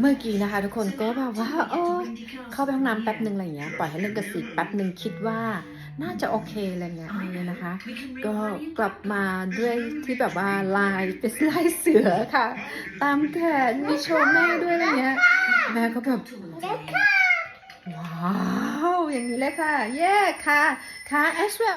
เมื่อกี้นะคะ ทุกคนก็แบบว่าโอ้ยเข้าไปห้องน้ำแป๊บหนึ่งอะไรอย่างเงี้ยปล่อยให้เล่นกระสิกแป๊บหนึ่งคิดว่าน่าจะโอเคอะไรเงี้ยนี่นะคะ ก็กลับมาด้วยที่แบบว่าลายเป็นลายเสือค่ะ ตามแขนมีโชว์แม่ด้วยอะไรเงี้ยแม่ก็แบบว้าว อย่างนี้เลยค่ะ เย้ค่ะค่ะแอชเวล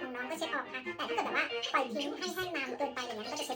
ผิวของน้องก็เช็ดออกค่ะ แต่ถ้าเกิดแบบว่าปล่อยทิ้งให้แห้งนานเกินไปอย่างเงี้ยก็จะเช็ดยากนะคะ